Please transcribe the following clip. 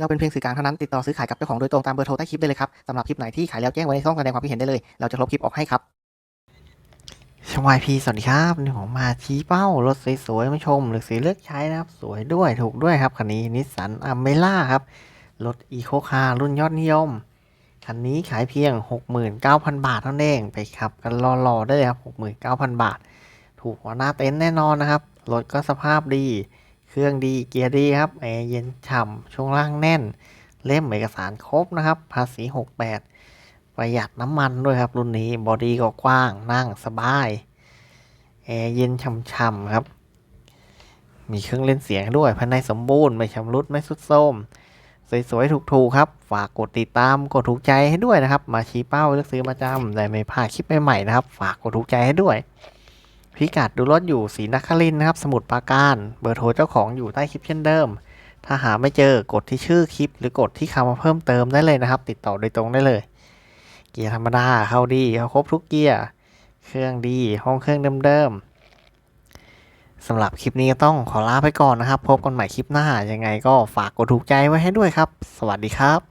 เราเป็นเพียงสื่อกลางเท่านั้นติดต่อซื้อขายกับเจ้าของโดยตรงตามเบอร์โทรใต้คลิปได้เลยครับสำหรับคลิปไหนที่ขายแล้วแจ้งไว้ในช่องแสดงความคิดเห็นได้เลย เราจะลบคลิปออกให้ครับช่างวายพีสวัสดีครับนี่ผมมาชี้เป้ารถสวยๆมาชมหรือสีเลือกใช้นะครับ สวยด้วยถูกด้วยครับคันนี้นิสสันอัมเมล่าครับรถอีโคคาร์รุ่นยอดนิยมคันนี้ขายเพียง 69,000 บาทเท่านั้นเองไปขับกันรอๆได้เลยครับ 69,000 บาท ถูกกว่าหน้าเต็นท์แน่นอนนะครับรถก็สภาพดี เครื่องดีเกียร์ดีครับแอร์เย็นฉ่ำช่วงล่างแน่น เล่มเอกสารครบนะครับ ภาษี 68 ประหยัดน้ำมันด้วยครับ รุ่นนี้บอดี้ก็กว้างนั่งสบายแอร์เย็นฉ่ำๆครับ มีเครื่องเล่นเสียงด้วยภายในสมบูรณ์ไม่ชำรุดไม่สุดโทรมสวยๆ ถูกๆ ครับ ฝากกดติดตาม กดถูกใจให้ด้วยนะครับ มาชี้เป้าเลือกซื้อประจำได้ไม่พลาดคลิปใหม่ๆ นะครับ ฝากกดถูกใจให้ด้วย พิกัดดูรถอยู่ศรีนครินทร์นะครับ สมุทรปราการ เบอร์โทรเจ้าของอยู่ใต้คลิปเช่นเดิม ถ้าหาไม่เจอกดที่ชื่อคลิป หรือกดที่คำว่าเพิ่มเติมได้เลยนะครับ ติดต่อโดยตรงได้เลย เกียร์ธรรมดาเข้าดีเข้าครบทุกเกียร์ เครื่องดี ห้องเครื่องเดิมๆสำหรับคลิปนี้ก็ต้องขอลาไปก่อนนะครับ พบกันใหม่คลิปหน้ายังไงก็ฝากกดถูกใจไว้ให้ด้วยครับ สวัสดีครับ